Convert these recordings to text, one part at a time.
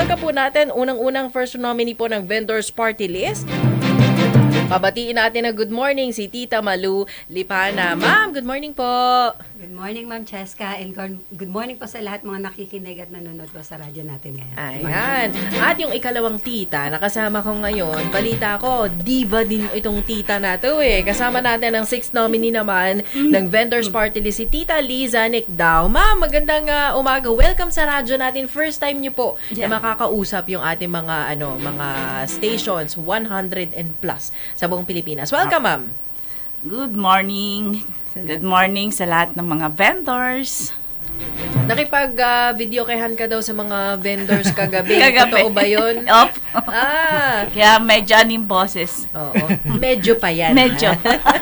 welcome po natin unang-unang first nominee po ng Vendors Party List. Pabatiin natin na good morning si Tita Malu Lipana. Ma'am, good morning po. Good morning, Ma'am Cheska, and good- good morning po sa lahat mga nakikinig at nanonood po sa radyo natin ngayon. Ayan. At yung ikalawang tita, nakasama ko ngayon, balita ko, diva din itong tita na to eh. Kasama natin ang sixth nominee naman ng Vendors Party List, si Tita Liza Nikdao. Ma'am, magandang ah, umaga. Welcome sa radyo natin. First time niyo po na Yeah. makakausap yung ating mga ano mga stations, 100 and plus sa buong Pilipinas. Welcome, ma'am. Good morning. Good morning sa lahat ng mga vendors. Nakipag-video kayhan ka daw sa mga vendors kagabi. Kagabi. Totoo ba yun? Op. Ah, Kaya medyo aning boses. Oo. Medyo pa yan. Medyo.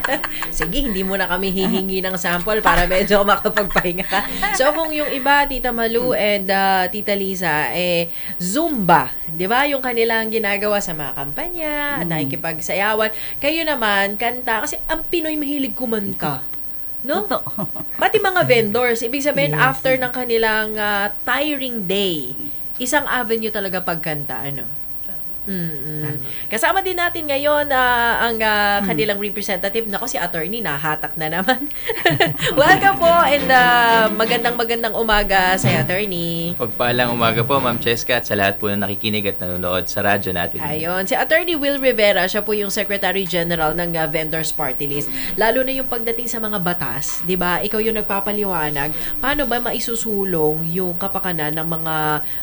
Sige, hindi mo na kami hihingi ng sample para medyo makapagpahinga ka. So, kung yung iba, Tita Malu and ah, Tita Lisa, eh, Zumba. Di ba? Yung kanilang ginagawa sa mga kampanya, at nakikipagsayawan. Kayo naman, kanta. Kasi ang Pinoy mahilig kumanta. No? Totoo. Pati mga vendors, ibig sabihin Yes. after ng kanilang ah, tiring day, isang avenue talaga pagkanta, ano? Mm Kasama din natin ngayon ah, ang ah, kanilang representative na si attorney nahatak na naman. Welcome po and ah, magandang magandang umaga sa attorney. Pagpaalang umaga po, Ma'am Cheska, at sa lahat po na nakikinig at nanonood sa radyo natin. Ayon, si Attorney Will Rivera, siya po yung Secretary General ng ah, Vendors Party List. Lalo na yung pagdating sa mga batas, 'di ba? Ikaw yung nagpapaliwanag paano ba maisusulong yung kapakanan ng mga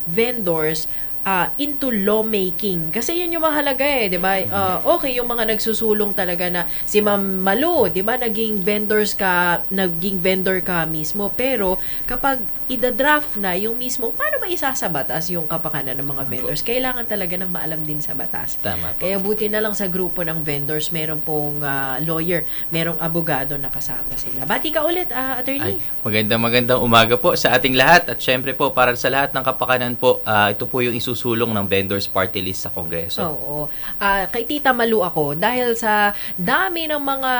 vendors ah, into lawmaking. Kasi yun yung mahalaga eh, 'di ba? Ah, okay yung mga nagsusulong talaga na si Ma'am Malu, 'di ba? Naging vendors ka, naging vendor ka mismo. Pero kapag ida-draft na yung mismo, paano ba isasa batas yung kapakanan ng mga vendors? Kailangan talaga ng maalam din sa batas. Tama po. Kaya buti na lang sa grupo ng vendors, meron pong ah, lawyer, merong abogado na kasama sila. Bati ka ulit, ah, attorney. Ay, magandang magandang umaga po sa ating lahat at syempre po para sa lahat ng kapakanan po, ah, ito po yung isusulong ng vendors party list sa Kongreso. Oo. Ah, kay Tita Malu ako, dahil sa dami ng mga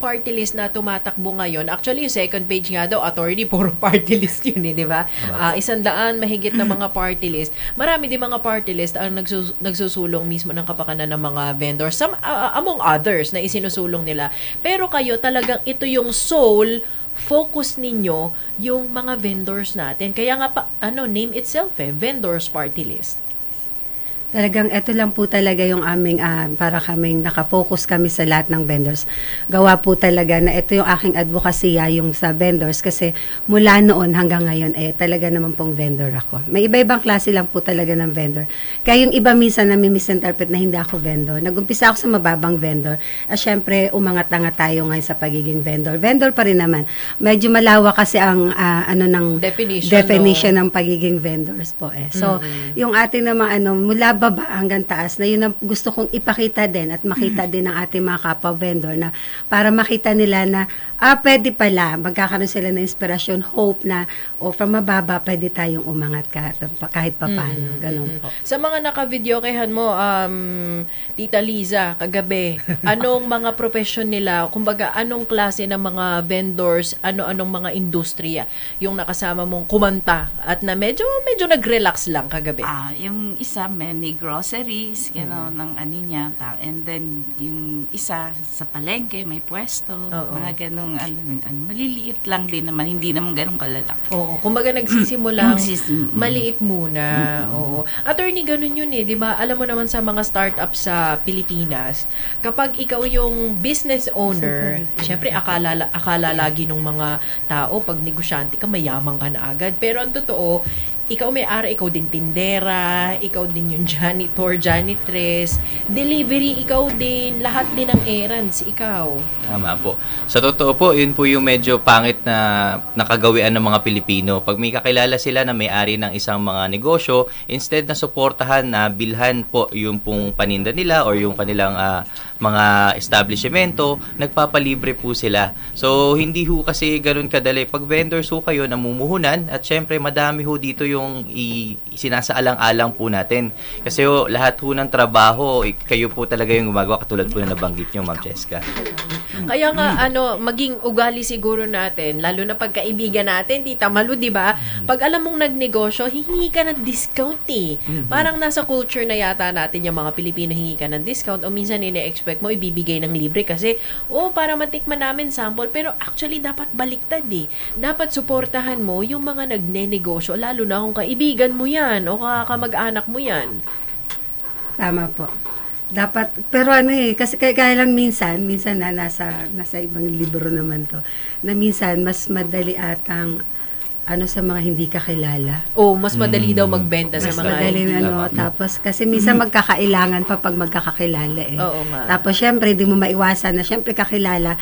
party list na tumatakbo ngayon, actually yung second page nga daw, attorney, puro party list yun eh, di ba? Ah, isang daan mahigit na mga party list. Marami din mga party list ang nagsus- nagsusulong mismo ng kapakanan ng mga vendors, some, ah, among others na isinusulong nila. Pero kayo talagang ito yung soul focus ninyo yung mga vendors natin. Kaya nga pa, ano, name itself eh, vendors party list. Talagang ito lang po talaga yung aming, ah, para kaming nakafocus kami sa lahat ng vendors. Gawa po talaga na ito yung aking advokasya yung sa vendors kasi mula noon hanggang ngayon eh talaga naman pong vendor ako. May iba-ibang klase lang po talaga ng vendor. Kaya yung iba minsan na misinterpret na hindi ako vendor. Nagumpisa ako sa mababang vendor. At syempre umangat na nga tayo ngayon sa pagiging vendor. Vendor pa rin naman. Medyo malawak kasi ang ah, ano ng Definition, definition ng pagiging vendors po eh. So, yung ating naman ano, mula baba hanggang taas na yun ang gusto kong ipakita din at makita din ng ating mga kapwa vendor na para makita nila na ah, pwede pala, magkakaroon sila ng inspirasyon, hope na o from mababa pwede tayong umangat kahit, kahit papano. Ganun po. Sa mga naka-video kayhan mo, um, Tita Liza, kagabi, anong mga profession nila? Kumbaga, anong klase ng mga vendors, ano-anong mga industriya yung nakasama mong kumanta at na medyo medyo nag-relax lang kagabi? Ah, yung isa may groceries, gano'n, ng ano niya. And then, yung isa sa palengke, may pwesto. Oo. Mga ganong, ano, ano, maliliit lang din naman, hindi naman ganong kalalak. Oo, kumbaga nagsisimula Nagsis- maliit muna. Oo. Attorney, ganun yun eh, 'di ba? Alam mo naman sa mga startup sa Pilipinas, kapag ikaw yung business owner, syempre akala akala lagi ng mga tao pag negosyante ka mayaman ka na agad. Pero ang totoo, ikaw may ari, ikaw din tindera, ikaw din yung janitor, janitress, delivery, ikaw din, lahat din ng errands, ikaw. Tama po. Sa totoo po, yun po yung medyo pangit na nakagawian ng mga Pilipino. Pag may kakilala sila na may-ari ng isang mga negosyo, instead na suportahan na bilhan po yung pong paninda nila or yung kanilang ah, mga establishmento, nagpapalibre po sila. So, hindi ho kasi ganun kadali. Pag vendors ho kayo, namumuhunan at syempre madami ho dito yung i- sinasaalang-alang po natin. Kasi ho, lahat ho ng trabaho, eh, kayo po talaga yung gumagawa katulad po na nabanggit nyo, Ma'am Cheska. Kaya nga, ano, maging ugali siguro natin, lalo na pagkaibigan natin, Tita Malu, di ba? Pag alam mong nagnegosyo, hihingi ka ng discount eh. Parang nasa culture na yata natin yung mga Pilipino hingi ka ng discount o minsan ine-expect mo ibibigay ng libre kasi, oh, para matikman namin sample. Pero actually, dapat baliktad eh. Dapat suportahan mo yung mga nagnenegosyo, lalo na kung kaibigan mo yan o kamag-anak mo yan. Tama po. Dapat, pero ano eh, kasi kaya, kaya lang minsan, minsan na nasa, nasa ibang libro naman to, na minsan mas madali atang ano sa mga hindi kakilala. Oh, mas madali Mm. daw magbenta sa Mas mga madali hindi. ano, Tama. tapos kasi minsan magkakailangan pa pag magkakakilala eh. Oo nga. Tapos syempre, hindi mo maiwasan na syempre kakilala,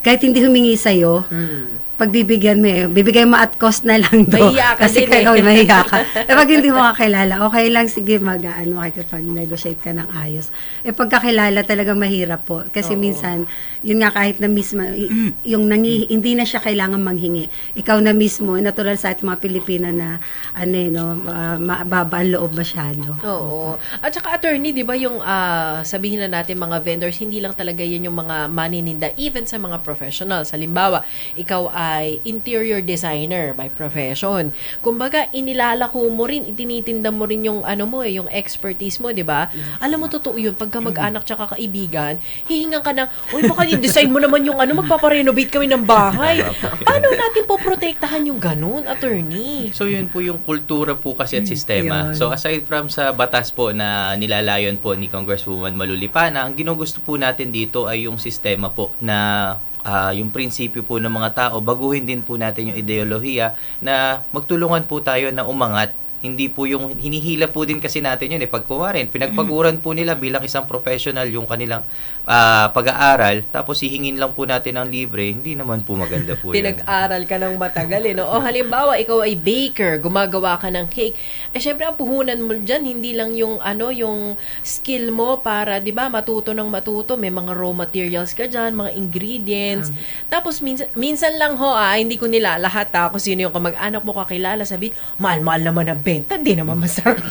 kahit hindi humingi sa'yo, Mm. Pagbibigyan mo eh, bibigay mo at cost na lang do. Mahiya ka Kasi din eh. kayo, mahiya ka. eh, pag hindi mo kakilala, okay lang, sige, mag, ano, makikipag-negotiate ka ng ayos. Eh, pagkakilala talagang mahirap po. Kasi Oo. minsan, yun nga kahit na mismo, y- yung nangi, hindi na siya kailangan manghingi. Ikaw na mismo, natural sa ating mga Pilipino na, ano eh, no, uh, mababa ang loob masyado. Oo. At saka attorney, 'di ba, yung ah, sabihin na natin mga vendors, hindi lang talaga 'yan yung mga manininda even sa mga professionals. Halimbawa, ikaw ay interior designer by profession. Kumbaga, inilalako mo rin, itinitinda mo rin yung ano mo eh, yung expertise mo, 'di ba? Alam mo totoo 'yun pagka mag-anak tsaka kaibigan, hihingan ka ng, "Uy, baka i-design mo naman yung ano, magpapa-renovate kami ng bahay." Paano natin poprotektahan yung ganun, attorney? So yun po yung kultura po kasi at sistema. Yun. So aside from sa batas po na nilalayon po ni Congresswoman Malulipana, ang ginugusto po natin dito ay yung sistema po na ah, yung prinsipyo po ng mga tao, baguhin din po natin yung ideolohiya na magtulungan po tayo na umangat hindi po yung hinihila po din kasi natin yun eh pag kuwarin pinagpaguran po nila bilang isang professional yung kanilang ah, pag-aaral tapos hihingin lang po natin ng libre hindi naman po maganda po yun Pinag-aral ka ng matagal eh, no? O halimbawa, ikaw ay baker, gumagawa ka ng cake. Eh, syempre, ang puhunan mo dyan, hindi lang yung, ano, yung skill mo para, di ba, matuto ng matuto. May mga raw materials ka dyan, mga ingredients. Tapos, minsan, minsan lang ho, ah, hindi ko nila lahat, ah, kung sino yung kamag-anak mo kakilala, sabi, mahal-mahal naman ang benta, hindi naman masarap.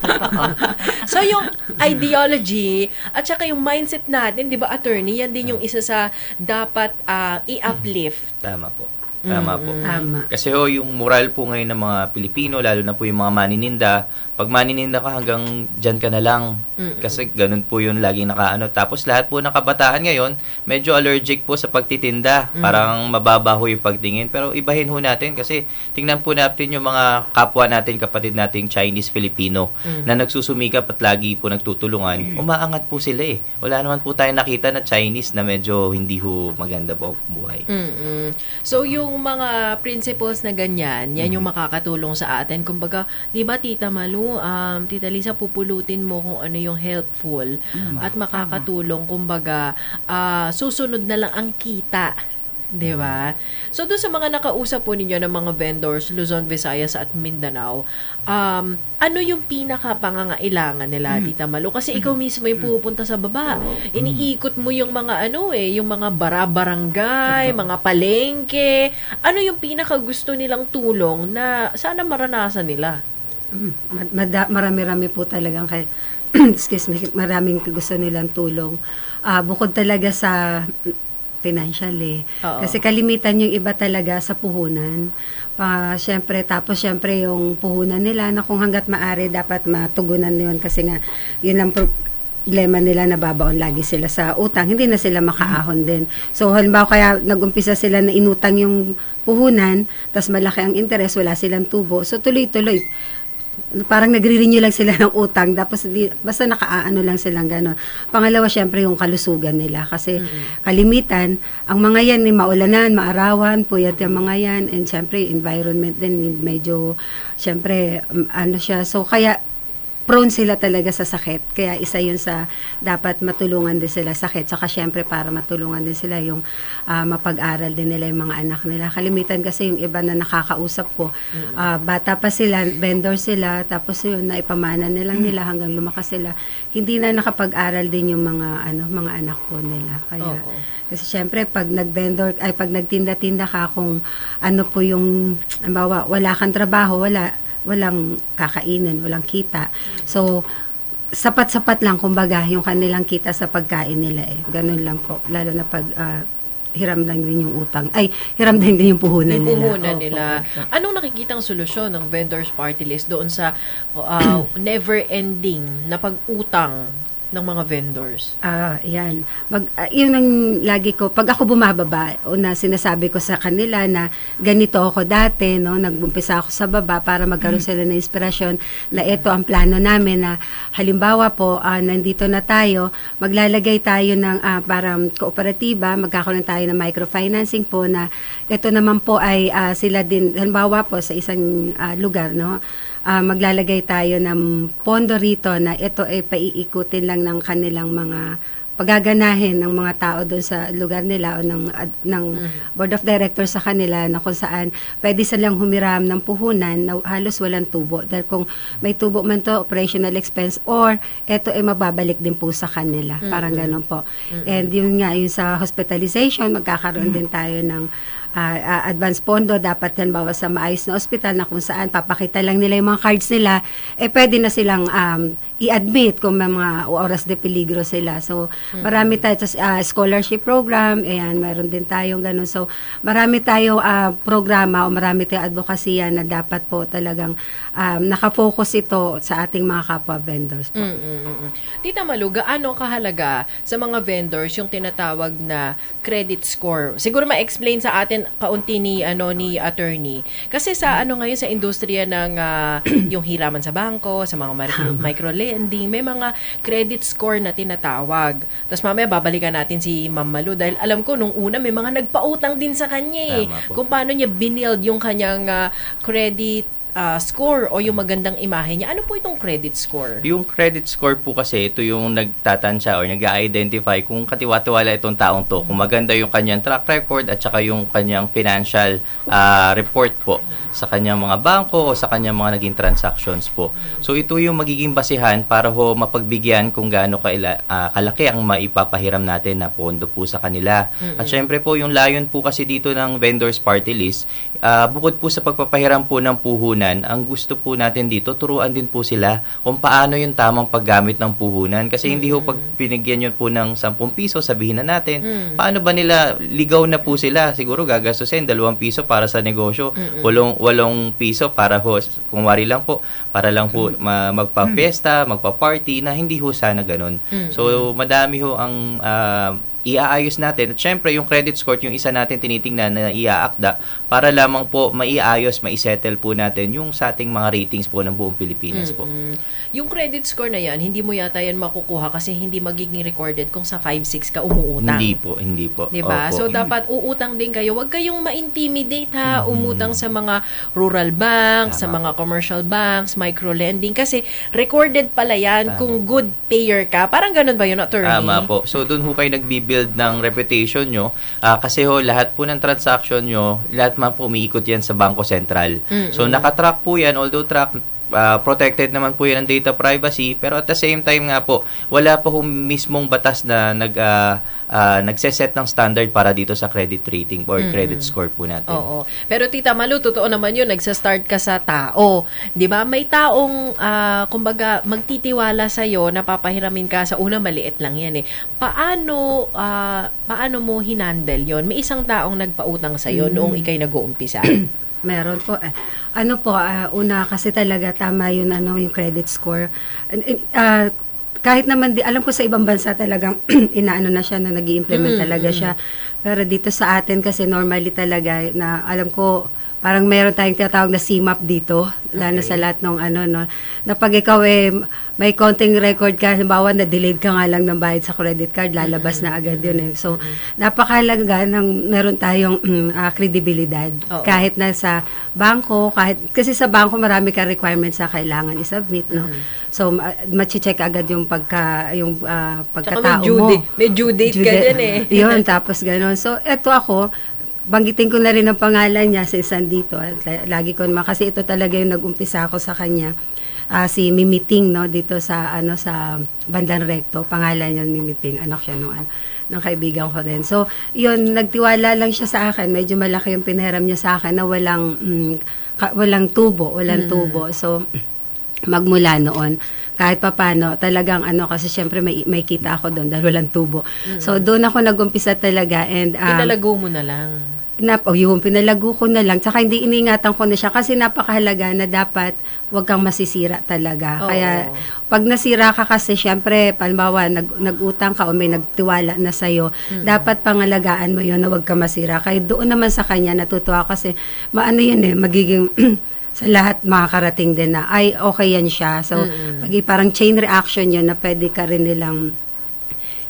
so, yung ideology, at saka yung mindset natin, di ba, attorney, yan din yung isa sa dapat ah, i-uplift. tama po tama po Tama. Kasi ho, yung moral po ngayon ng mga Pilipino, lalo na po yung mga manininda, pag manininda ka hanggang dyan ka na lang. Mm-mm. Kasi ganun po yung laging nakaano. Tapos lahat po ng kabataan ngayon, medyo allergic po sa pagtitinda. Parang mababa ho yung pagtingin. Pero ibahin ho natin kasi tingnan po natin yung mga kapwa natin, kapatid nating Chinese-Filipino na nagsusumikap at lagi po nagtutulungan. Umaangat po sila eh. Wala naman po tayo nakita na Chinese na medyo hindi ho maganda po buhay. Mm So, yung mga principles na ganyan, yan yung makakatulong sa atin. Kumbaga, di ba, Tita Malu, um, Tita Lisa, pupulutin mo kung ano yung helpful at makakatulong. Kumbaga, ah, susunod na lang ang kita. Di ba? So, doon sa mga nakausap po ninyo ng mga vendors, Luzon, Visayas at Mindanao, um, ano yung pinaka-pangangailangan nila, Tita Malu? Kasi ikaw mismo yung pupunta sa baba. Iniikot mo yung mga ano eh, yung mga bara-barangay, mga palengke. Ano yung pinaka-gusto nilang tulong na sana maranasan nila? Mm, ma- mada- marami-rami po talagang kay excuse me, maraming gusto nilang tulong. Ah, bukod talaga sa mm, financial eh. Oo. Kasi kalimitan yung iba talaga sa puhunan. Pa, syempre, tapos syempre yung puhunan nila na kung hanggat maari dapat matugunan yun kasi nga yun ang pro- problema nila na babaon lagi sila sa utang, hindi na sila makaahon din. So, halimbawa kaya nag-umpisa sila na inutang yung puhunan, tas malaki ang interest, wala silang tubo. So, tuloy-tuloy, parang nagre-renew lang sila ng utang tapos di, basta nakaaano lang silang gano'n. Pangalawa, syempre yung kalusugan nila. Kasi kalimitan, ang mga yan, eh, maulanan, maarawan, puyat yung mga yan, and syempre environment din, medyo, syempre, um, ano siya, so kaya prone sila talaga sa sakit. Kaya isa yun sa dapat matulungan din sila sakit. Saka syempre para matulungan din sila yung ah, mapag-aral din nila yung mga anak nila. Kalimitan kasi yung iba na nakakausap ko, ah, bata pa sila, vendor sila, tapos yun, naipamana nilang nila hanggang lumakas sila. Hindi na nakapag-aral din yung mga ano mga anak po nila. Kaya Oo. kasi syempre pag nag-vendor ay pag nagtinda-tinda ka kung ano po yung halimbawa wala kang trabaho, wala walang kakainin, walang kita. So sapat-sapat lang kumbaga yung kanilang kita sa pagkain nila eh. Ganun lang po. Lalo na pag ah, hiram lang din yung utang. Ay, hiram din din yung puhunan Yung nila. puhunan nila. opo. Anong nakikitang solusyon ng vendors party list doon sa uh, never-ending na pag-utang ng mga vendors? Ah, yan. Mag, ah, yun ang lagi ko, pag ako bumababa, una sinasabi ko sa kanila na ganito ako dati, no, nag-umpisa ako sa baba para magkaroon sila ng inspirasyon na ito ang plano namin na halimbawa po, ah, nandito na tayo, maglalagay tayo ng ah, parang kooperatiba, magkakaroon tayo ng microfinancing po na ito naman po ay ah, sila din, halimbawa po sa isang ah, lugar, no, ah, maglalagay tayo ng pondo rito na ito ay paiikutin lang ng kanilang mga pagaganahin ng mga tao doon sa lugar nila o ng, ad- ng board of directors sa kanila na kung saan pwede silang humiram ng puhunan na halos walang tubo. Dahil kung may tubo man to, operational expense or ito ay mababalik din po sa kanila. Parang ganun po. And yun nga, yun sa hospitalization, magkakaroon din tayo ng ah, ah, advance pondo dapat yan bawa sa maayos na ospital na kung saan papakita lang nila yung mga cards nila. Eh pwede na silang um, i-admit kung may mga oras de peligro sila so marami tayo sa ah, scholarship program ayan meron din tayong ganun so marami tayong ah, programa o marami tayong advokasya na dapat po talagang um, nakafocus ito sa ating mga kapwa vendors po. Mm, mm, mm, mm. Tita Malu, gaano kahalaga sa mga vendors yung tinatawag na credit score? Siguro ma-explain sa atin kaunti ni ano ni attorney. Kasi sa ano ngayon sa industriya ng ah, yung hiraman sa bangko, sa mga micro, micro-lending, may mga credit score na tinatawag. Tapos mamaya babalikan natin si Ma'am Malu dahil alam ko nung una may mga nagpautang din sa kanya eh. Kung paano niya binild yung kanyang ah, credit ah, score o yung magandang imahe niya. Ano po itong credit score? Yung credit score po kasi, ito yung nagtatansya or nag-identify kung katiwa-tiwala itong taong to. Kung maganda yung kanyang track record at saka yung kanyang financial ah, report po sa kanyang mga bangko o sa kanyang mga naging transactions po. So ito yung magiging basihan para ho mapagbigyan kung gaano kaila, ah, kalaki ang maipapahiram natin na pondo po sa kanila. At syempre po yung layon po kasi dito ng vendors party list, ah, bukod po sa pagpapahiram po ng puhunan, ang gusto po natin dito, turuan din po sila kung paano yung tamang paggamit ng puhunan. Kasi hindi ho pag pinigyan yun po ng 10 piso, sabihin na natin, paano ba nila, ligaw na po sila, siguro gagastusin 2 piso para sa negosyo, walong, walong piso para ho, kung wari lang po, para lang po ma- magpa-fiesta, magpa-party, na hindi ho sana ganun. So, madami ho ang ah, iaayos natin. At syempre, yung credit score, yung isa natin tinitingnan na iaakda para lamang po maiayos, maisettle po natin yung sa ating mga ratings po ng buong Pilipinas po. Mm. Yung credit score na yan, hindi mo yata yan makukuha kasi hindi magiging recorded kung sa 5-6 ka umuutang. Hindi po, hindi po. Diba? Opo. So, dapat uutang din kayo. Huwag kayong ma-intimidate ha. Umutang sa mga rural banks, sa Mm-hmm. Tama mga commercial banks, micro-lending. Kasi recorded pala yan Tama. kung good payer ka. Parang ganun ba yun, attorney? Tama po. So, doon ho kayo nagbi-build ng reputation nyo. Ah, kasi ho, lahat po ng transaction nyo, lahat man po umiikot yan sa Bangko Sentral. So, nakatrack po yan, although track, ah, protected naman po yan ng data privacy, pero at the same time nga po, wala pa ho mismong batas na nag, ah, ah, nagseset ng standard para dito sa credit rating or credit score po natin. Oo. Pero Tita Malu, totoo naman yun, nagsa-start ka sa tao. 'Di ba May taong, ah, kumbaga, magtitiwala sa'yo, napapahiramin ka sa una, maliit lang yan eh. Paano, ah, paano mo hinandle yon May isang taong nagpautang sa'yo noong ikay nag-uumpisa. Meron po. Eh, ano po, ah, una kasi talaga tama yun ano, yung credit score. Ah, kahit naman, di, alam ko sa ibang bansa talagang inaano na siya, na nag implement talaga siya. Pero dito sa atin kasi normally talaga na alam ko, parang meron tayong tinatawag na CMAP dito, lalo Okay. sa lahat ng ano, no, na pag ikaw eh, may konting record ka, halimbawa na delayed ka nga lang ng bayad sa credit card, lalabas na agad yun eh. So, napakahalaga ng meron tayong mm, ah, kredibilidad. Oo. Kahit na sa bangko, kahit, kasi sa bangko marami ka requirements na kailangan i-submit, no? So, ma- machi-check agad yung pagka, yung Tsaka may pagkatao due, mo. date, may due date ka dyan eh. Yun, tapos gano'n. So, eto ako, banggitin ko na rin ang pangalan niya si Sandito. At la- Lagi ko naman, kasi ito talaga yung nag-umpisa ako sa kanya. Ah, si Mimiting, no, dito sa, ano, sa Bandang Recto. Pangalan yun, Mimiting. Anak siya nung, ano, ng kaibigan ko rin. So, yun, nagtiwala lang siya sa akin. Medyo malaki yung pinahiram niya sa akin na walang, mm, ka- walang tubo, walang tubo. So, magmula noon. Kahit papano, talagang ano, kasi syempre may, may kita ako doon dahil walang tubo. So, doon ako nag-umpisa talaga and um, Pinalago mo na lang. Nap, oh, yun, pinalago ko na lang. Tsaka hindi iningatan ko na siya kasi napakahalaga na dapat huwag kang masisira talaga. Oo. Kaya pag nasira ka kasi, syempre, palimbawa, nag, nag-utang ka o may nagtiwala na sa'yo, dapat pangalagaan mo yun na huwag ka masira. Kaya doon naman sa kanya, natutuwa kasi maano yun eh, magiging sa lahat makakarating din na, ay, okay yan siya. So, pag parang chain reaction yun na pwede ka rin nilang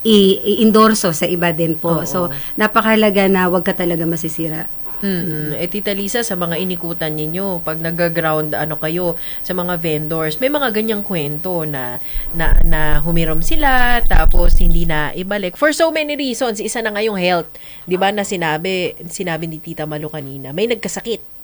i-endorso sa iba din po. Oo. So, napakahalaga na wag ka talaga masisira. Mm. Eh, Tita Lisa, sa mga inikutan ninyo, pag nag-ground ano kayo sa mga vendors, may mga ganyang kwento na, na, na humiram sila, tapos hindi na ibalik. For so many reasons, isa na nga yung health. Di ba na sinabi, sinabi ni Tita Malu kanina, may nagkasakit.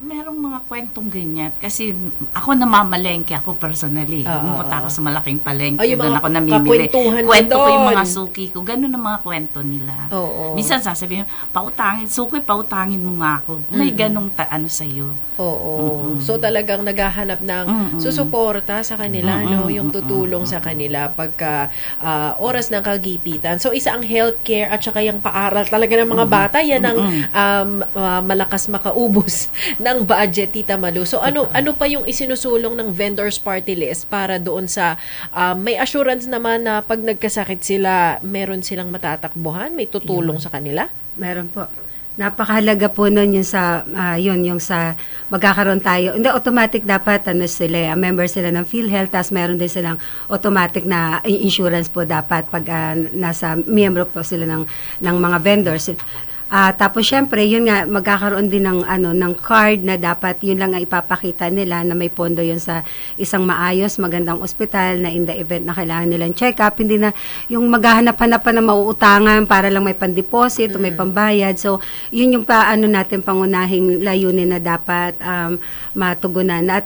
Merong mga kwentong ganyan. Kasi ako namamalengke ako personally. Oo, Pumunta ako oo. sa malaking palengke. Yung doon mga ako namimili. kakwentuhan Kwento ko yung doon. mga suki ko. Ganun ang mga kwento nila. Oo. Minsan sasabihin, pautangin, suki, pautangin mo nga ako. May ganong ta- ano sa'yo. Oo. So talagang naghahanap ng Mm-mm. susuporta sa kanila, no, Mm-mm, yung tutulong sa kanila pagka ah, oras ng kagipitan. So isa ang healthcare at saka yung paaral talaga ng mga bata, yan ang um, ah, malakas makaubos ng budget Tita Malu. So ano ano pa yung isinusulong ng vendors party list para doon sa ah, may assurance naman na pag nagkasakit sila, meron silang matatakbuhan, may tutulong sa kanila? Meron po. Napakahalaga po nun yung sa, ah, yun, yung sa magkakaroon tayo. Hindi, automatic dapat, ano sila, eh, member sila ng PhilHealth, tapos meron din silang automatic na insurance po dapat pag ah, nasa, miyembro po sila ng, ng mga vendors. Ah, tapos syempre, yun nga magkakaroon din ng ano ng card na dapat yun lang ang ipapakita nila na may pondo yun sa isang maayos, magandang ospital na in the event na kailangan nilang check up, hindi na yung maghahanap-hanap pa na mauutangan para lang may pan-deposit o may pambayad. So, yun yung pa ano natin pangunahing layunin na dapat um, matugunan. At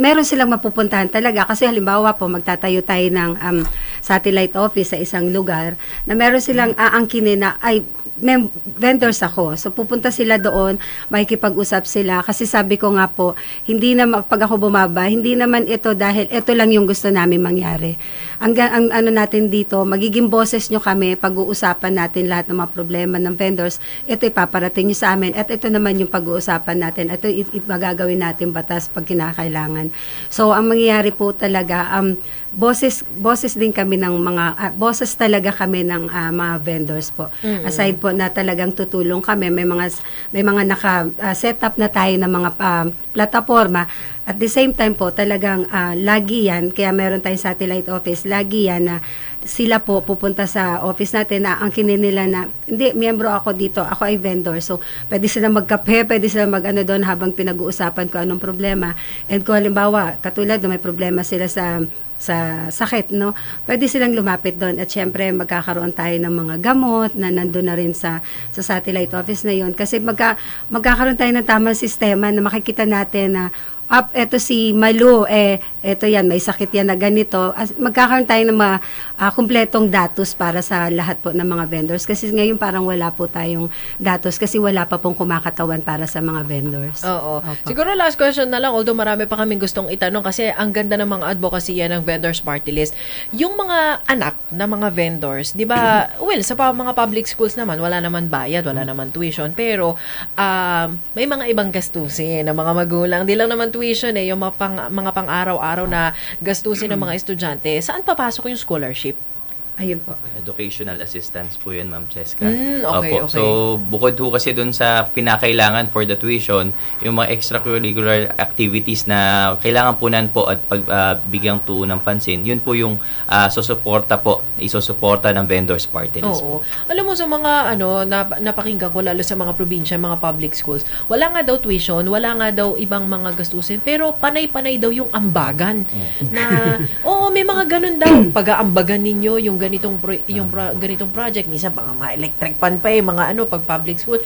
meron silang mapupuntahan talaga. Kasi halimbawa po magtatayo tayo ng um, satellite office sa isang lugar na meron silang aangkinin na ay mem- vendors ako. So pupunta sila doon, makikipag-usap sila kasi sabi ko nga po, hindi na pag ako bumaba, hindi naman ito dahil ito lang yung gusto namin mangyari. Ang, ang ano natin dito, magiging boses nyo kami, pag-uusapan natin lahat ng mga problema ng vendors, ito ipaparating nyo sa amin at ito naman yung pag-uusapan natin. Ito it, it, magagawin natin batas pag kinakailangan. So ang mangyayari po talaga, um, boses boses din kami ng mga ah, boses talaga kami ng ah, mga vendors po. Aside po na talagang tutulong kami, may mga may mga naka ah, setup na tayo ng mga ah, plataforma. At the same time po, talagang ah, lagi yan, kaya meron tayong satellite office, lagi yan na sila po pupunta sa office natin na ang kinin nila na, hindi, miyembro ako dito, ako ay vendor. So, pwede sila magkape, pwede sila mag-ano doon habang pinag-uusapan ko anong problema. And kung halimbawa, katulad na may problema sila sa sa sakit, no? Pwede silang lumapit doon at syempre magkakaroon tayo ng mga gamot na nandun na rin sa sa satellite office na yon kasi magka, magkakaroon tayo ng tamang sistema na makikita natin na up eto si Malu eh eto yan may sakit yan na ganito As, magkakaroon tayo ng mga ah, kumpletong datos para sa lahat po ng mga vendors kasi ngayon parang wala po tayong datos kasi wala pa pong kumakatawan para sa mga vendors. Oo. Opo. Siguro last question na lang, although marami pa kaming gustong itanong kasi ang ganda ng mga advocacy ng vendors party list. Yung mga anak ng mga vendors, di ba, well, sa pa, mga public schools naman, wala naman bayad, wala naman tuition, pero um, may mga ibang gastusin ng mga magulang. Di lang naman tuition eh, yung mga, pang, mga pang-araw-araw na gastusin ng mga estudyante. Saan papasok yung scholarship? Ayun po. Educational assistance po yun, Ma'am Cheska. Mm, okay, Opo. okay. So, bukod ho kasi dun sa pinakailangan for the tuition, yung mga extracurricular activities na kailangan punan po at pagbigyang tuon ng pansin, yun po yung ah, susuporta po, isusuporta ng vendors party list Oo. po. Alam mo sa mga ano nap- napakinggan ko lalo sa mga probinsya, mga public schools, wala nga daw tuition, wala nga daw ibang mga gastusin, pero panay-panay daw yung ambagan. na oo, may mga ganun daw. Pag-aambagan ninyo yung ganitong pro- yung pro- ganitong project, minsan mga, mga electric pan pa eh, mga ano pag public school.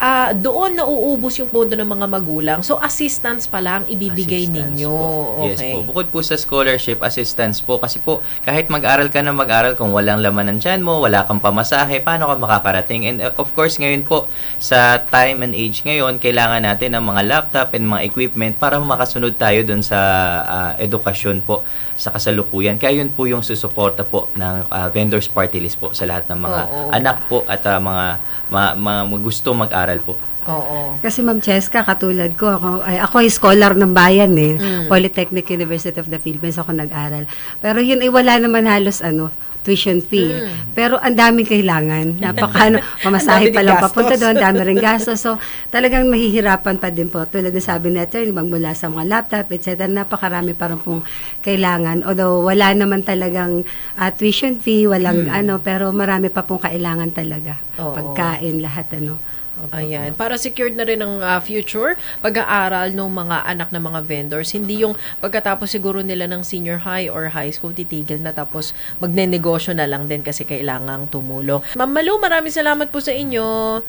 ah, doon na uubos yung pondo ng mga magulang. So, assistance pa lang ibibigay Assistance ninyo. po. Yes okay. po. Bukod po sa scholarship assistance po, kasi po, kahit mag-aral ka na mag-aral, kung walang laman ng tiyan mo, wala kang pamasahe, paano ka makakarating? And uh, of course, ngayon po, sa time and age ngayon, kailangan natin ng mga laptop and mga equipment para makasunod tayo dun sa ah, edukasyon po sa kasalukuyan. Kaya yun po yung susuporta po ng ah, vendors party list po sa lahat ng mga Oo. anak po at ah, mga, ma- mga gusto mag-aral po. Oo. Kasi Ma'am Cheska, katulad ko, ako, ay, ako ay scholar ng bayan eh. Mm. Polytechnic University of the Philippines ako nag-aral. Pero yun ay wala naman halos ano, tuition fee. Mm. Pero ang daming kailangan. Napaka ano, pamasahe pa lang gastos. papunta doon, dami rin gastos. So, talagang mahihirapan pa din po. Tulad na sabi ni attorney, magmula sa mga laptop, etc. Napakarami pa rin pong kailangan. Although, wala naman talagang ah, tuition fee, walang ano, pero marami pa pong kailangan talaga. Mm. Oo. Pagkain, lahat ano. Ayan. Para secured na rin ang ah, future pag-aaral ng mga anak ng mga vendors. Hindi yung pagkatapos siguro nila ng senior high or high school, titigil na tapos magnenegosyo na lang din kasi kailangang tumulong. Ma'am Malu, maraming salamat po sa inyo.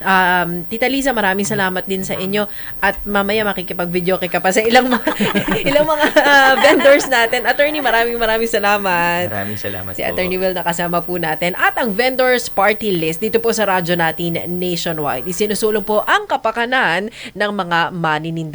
Um, Tita Lisa, maraming salamat din sa inyo. At mamaya makikipag-video ka pa sa ilang mga, ilang mga ah, vendors natin. Attorney, maraming maraming salamat. Maraming salamat Si po. Attorney Will nakasama po natin. At ang vendors party list dito po sa radyo natin nationwide. Isinusulong po ang kapakanan ng mga manininda